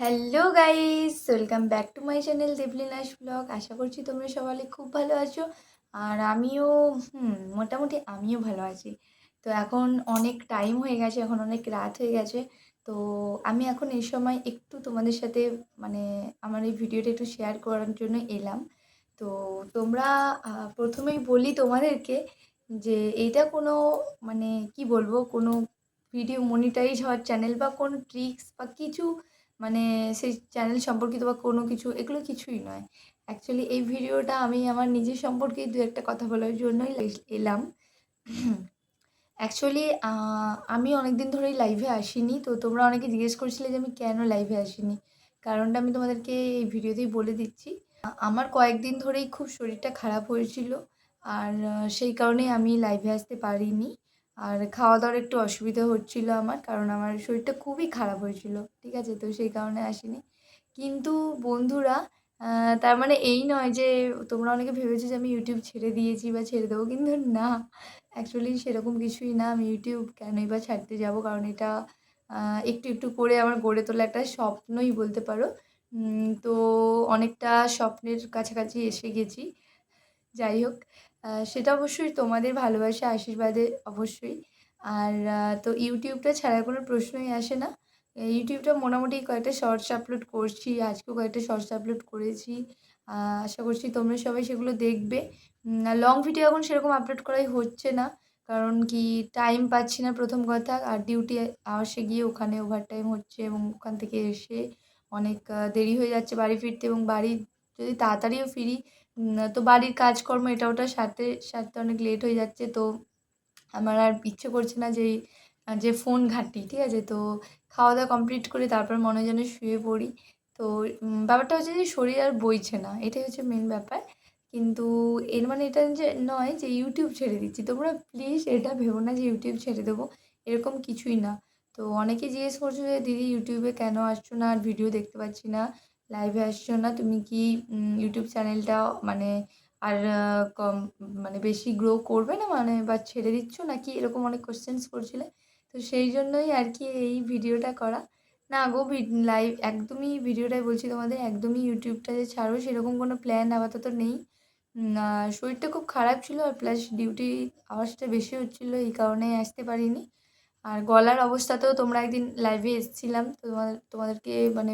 Hello guys welcome back to my channel Deblina's blog আশা করছি তোমরা সবাই খুব ভালো আছো। আর আমিও, হুম, মোটামুটি আমিও ভালো আছি। তো এখন অনেক টাইম হয়ে গেছে, এখন অনেক রাত হয়ে গেছে। তো আমি এখন এই সময় একটু তোমাদের সাথে মানে আমার এই ভিডিওটা একটু শেয়ার করার জন্য এলাম। তো তোমরা প্রথমেই বলি তোমাদেরকে যে, এইটা কোনো মানে কি বলব? কোনো ভিডিও মনিটাইজ হওয়ার চ্যানেল বা কোনো ট্রিক্স বা কিছু মানে সেই চ্যানেল সম্পর্কিত বা কোনো কিছু, এগুলো কিছুই নয়। অ্যাকচুয়ালি এই ভিডিওটা আমি আমার নিজের সম্পর্কে দু একটা কথা বলার জন্যই এলাম। অ্যাকচুয়ালি আমি অনেক দিন ধরেই লাইভে আসিনি, তো তোমরা অনেকে জিজ্ঞেস করছিলে যে আমি কেন লাইভে আসিনি। কারণটা আমি তোমাদেরকে এই ভিডিওতেই বলে দিচ্ছি। আমার কয়েকদিন ধরেই খুব শরীরটা খারাপ হয়েছিল, আর সেই কারণেই আমি লাইভে আসতে পারিনি। আর খাওয়া দাওয়ার একটু অসুবিধা হচ্ছিল আমার, কারণ আমার শরীরটা খুবই খারাপ হয়েছিল, ঠিক আছে? তো সেই কারণে আসিনি। কিন্তু বন্ধুরা তার মানে এই নয় যে তোমরা অনেকে ভেবেছো যে আমি ইউটিউব ছেড়ে দিয়েছি বা ছেড়ে দেবো, কিন্তু না। অ্যাকচুয়ালি সেরকম কিছুই না। আমি ইউটিউব কেনই বা ছাড়তে যাব? কারণ এটা একটু একটু করে আমার গড়ে তোলা একটা স্বপ্নই বলতে পারো। তো অনেকটা স্বপ্নের কাছাকাছি এসে গেছি। যাই হোক সেটা অবশ্যই তোমাদের ভালোবাসা, আশীর্বাদে অবশ্যই। আর তো ইউটিউবটা ছাড়ার কোনো প্রশ্নই আসে না। ইউটিউবটা মোটামুটি কয়েকটা শর্টস আপলোড করছি, আজকেও কয়েকটা শর্টস আপলোড করেছি। আশা করছি তোমরা সবাই সেগুলো দেখবে। লং ভিডিও এখন সেরকম আপলোড করাই হচ্ছে না। কারণ কি টাইম পাচ্ছি না প্রথম কথা। আর ডিউটি আওয়ার্সে গিয়ে ওখানে ওভারটাইম হচ্ছে এবং ওখান থেকে এসে অনেক দেরি হয়ে যাচ্ছে বাড়ি ফিরতে এবং বাড়ি যদি তাড়াতাড়িও ফিরি তো বাড়ির কাজকর্ম এটা ওটা সারতে সারতে অনেক লেট হয়ে যাচ্ছে, তো আমার আর ইচ্ছে করছে না যে যে ফোন ঘাঁটি, ঠিক আছে? তো খাওয়া দাওয়া কমপ্লিট করে তারপর মনে যেন শুয়ে পড়ি। তো ব্যাপারটা হচ্ছে যে শরীর আর বইছে না, এটাই হচ্ছে মেন ব্যাপার। কিন্তু এর মানে এটা যে নয় যে ইউটিউব ছেড়ে দিচ্ছি। তোমরা প্লিজ এটা ভেবো না যে ইউটিউব ছেড়ে দেবো, এরকম কিছুই না। তো অনেকে জিজ্ঞেস করছ যে, দিদি ইউটিউবে কেন আসছো না? আর ভিডিও দেখতে পাচ্ছি না। লাইভে আসছো না, তুমি কি ইউটিউব চ্যানেলটা মানে আর কম মানে বেশি গ্রো করবে না মানে বা ছেড়ে দিচ্ছ নাকি? এরকম অনেক কোশ্চেন্স করছিলে। তো সেই জন্যই আর কি এই ভিডিওটা করা। না গো লাইভ একদমই ভিডিওটাই বলছি তোমাদের, একদমই ইউটিউবটা যে ছাড়বো সেরকম কোনো প্ল্যান আপাতত নেই। শরীরটা খুব খারাপ ছিল আর প্লাস ডিউটি আওয়াজটা বেশি হচ্ছিল, এই কারণেই আসতে পারিনি। আর গলার অবস্থাতেও তোমরা একদিন লাইভে এসেছিলাম, তো তোমাদের তোমাদেরকে মানে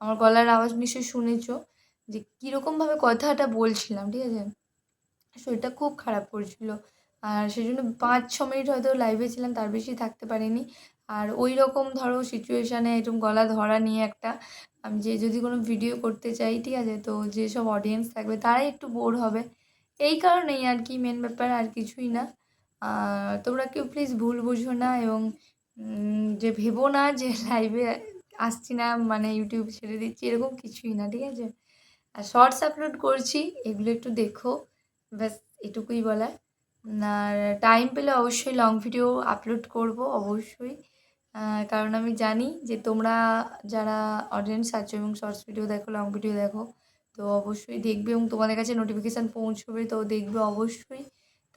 আমার গলার আওয়াজ নিশ্চয়ই শুনেছো যে কীরকমভাবে কথাটা বলছিলাম, ঠিক আছে? শরীরটা খুব খারাপ করছিল আর সেই জন্য পাঁচ, ছ মিনিট হয়তো লাইভে ছিলাম, তার বেশি থাকতে পারিনি। আর ওই রকম ধরো সিচুয়েশানে এরকম গলা ধরা নিয়ে একটা আমি যে যদি কোনো ভিডিও করতে চাই, ঠিক আছে? তো যেসব অডিয়েন্স থাকবে, তারাই একটু বোর হবে। এই কারণেই আর কি মেন ব্যাপার, আর কিছুই না। তোমরা কেউ প্লিজ ভুল বুঝো না এবং যে ভেবো না যে লাইভে আসছি না মানে ইউটিউব ছেড়ে দিচ্ছি, এরকম কিছুই না, ঠিক আছে? আর শর্টস আপলোড করছি, এগুলো একটু দেখো, ব্যাস এটুকুই বলার। আর টাইম পেলে অবশ্যই লং ভিডিও আপলোড করব, অবশ্যই। কারণ আমি জানি যে তোমরা যারা অডিয়েন্স আছো এবং শর্টস ভিডিও দেখো লং ভিডিও দেখো, তো অবশ্যই দেখবে এবং তোমাদের কাছে নোটিফিকেশান পৌঁছবে, তো দেখবে অবশ্যই।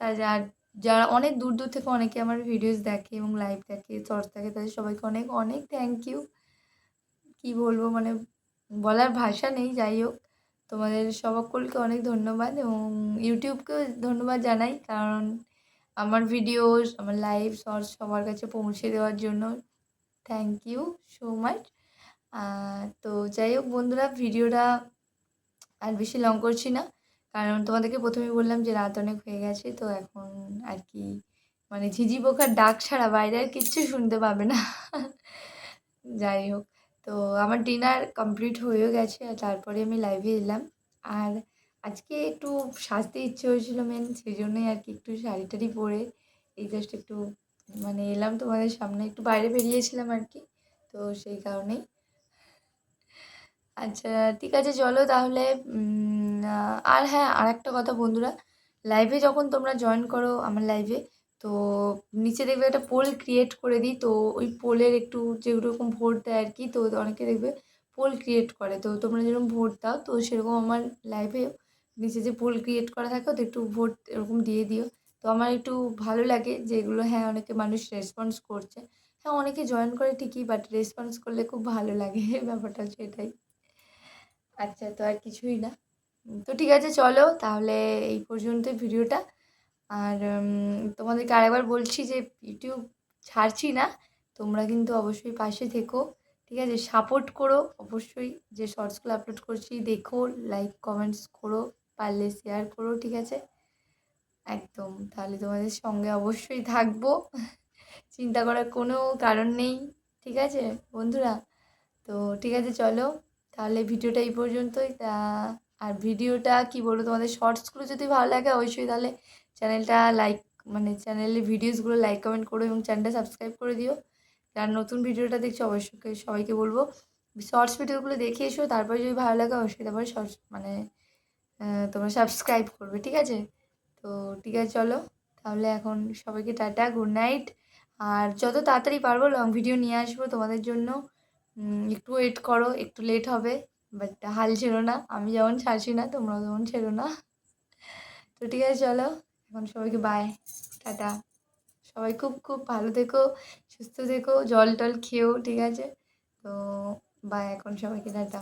আর যারা অনেক দূর দূর থেকে অনেকে আমার ভিডিওস দেখে এবং লাইভ দেখে শর্টস দেখে, তাদের সবাইকে অনেক অনেক থ্যাংক ইউ কী বলব? মানে বলার ভাষা নেই, যাই হোক। তোমাদের সকলকে অনেক ধন্যবাদ এবং ইউটিউবকেও ধন্যবাদ জানাই, কারণ আমার ভিডিওস, আমার লাইভ শর্টস সবার কাছে পৌঁছে দেওয়ার জন্য থ্যাংক ইউ সো মাচ তো যাই হোক বন্ধুরা, ভিডিওটা আর বেশি লং করছি না, কারণ তোমাদেরকে প্রথমে বললাম যে রাত অনেক হয়ে গেছে, তো এখন আর কি মানে ঝিঝি পোকার ডাক ছাড়া বাইরে আর কিচ্ছু শুনতে পাবে না। যাই হোক। তো আমার ডিনার কমপ্লিট হয়েও গেছে আর তারপরে আমি লাইভে এলাম। আর আজকে একটু সাজতে ইচ্ছে হয়েছিল মেন সেই জন্যই আর কি একটু শাড়ি টাড়ি পরে এই জাস্ট একটু মানে এলাম তোমাদের সামনে। একটু বাইরে বেরিয়েছিলাম আর কি, তো সেই কারণেই। আচ্ছা ঠিক আছে, চলো তাহলে আর হ্যাঁ আর একটা কথা বন্ধুরা লাইভে যখন তোমরা জয়েন করো আমার লাইভে তো নিচে দেখবে একটা পোল ক্রিয়েট করে দিই। তো ওই পোলের একটু যেরকম ভোট দেয় আর কি তো অনেকে দেখবে পোল ক্রিয়েট করে। তো তোমরা যেরকম ভোট দাও, তো সেরকম আমার লাইভে নিচে যে পোল ক্রিয়েট করা থাকে তো একটু ভোট এরকম দিয়ে দিও। তো আমার একটু ভালো লাগে যে এগুলো হ্যাঁ অনেকে মানুষ রেসপন্স করছে। হ্যাঁ অনেকে জয়েন করে ঠিকই বাট রেসপন্স করলে খুব ভালো লাগে। ব্যাপারটা হচ্ছে এটাই। আচ্ছা তো আর কিছুই না। তো ঠিক আছে, চলো, তাহলে এই পর্যন্তই ভিডিওটা। আর তোমাদেরকে আরেকবার বলছি যে ইউটিউব ছাড়ছি না, তোমরা কিন্তু অবশ্যই পাশে থেকো, ঠিক আছে? সাপোর্ট করো, অবশ্যই যে শর্টসগুলো আপলোড করছি দেখো লাইক কমেন্টস করো, পারলে শেয়ার করো, ঠিক আছে? একদম, তাহলে তোমাদের সঙ্গে অবশ্যই থাকব, চিন্তা করার কোনো কারণ নেই, ঠিক আছে? বন্ধুরা, তো ঠিক আছে, চলো, তাহলে ভিডিওটা এই পর্যন্তই, তা, আর ভিডিওটা কি বলব, তোমাদের শর্টসগুলো যদি ভালো লাগে, অবশ্যই তাহলে চ্যানেলটা লাইক মানে চ্যানেলের ভিডিওসগুলো লাইক কমেন্ট করো এবং চ্যানেলটা সাবস্ক্রাইব করে দিও। যারা নতুন ভিডিওটা দেখছ, অবশ্যই সবাইকে বলব শর্টস ভিডিওগুলো দেখে এসো, তারপরে যদি ভালো লাগে, অবশ্যই তারপরে শর্টস মানে তোমরা সাবস্ক্রাইব করবে, ঠিক আছে? তো ঠিক আছে, চলো, তাহলে এখন সবাইকে টাটা গুড নাইট আর যত তাড়াতাড়ি পারব লং ভিডিও নিয়ে আসব তোমাদের জন্য। একটু ওয়েট করো, একটু লেট হবে বাট হাল ছেড়ো না, আমি যেমন ছাড়ছি না, তোমরাও যেমন ছেড়ো না। তো ঠিক আছে, চলো। এখন সবাইকে বাই টাটা। সবাই খুব খুব ভালো থেকো, সুস্থ থেকো, জল টল খেয়েও ঠিক আছে? তো বাই এখন সবাইকে, টাটা।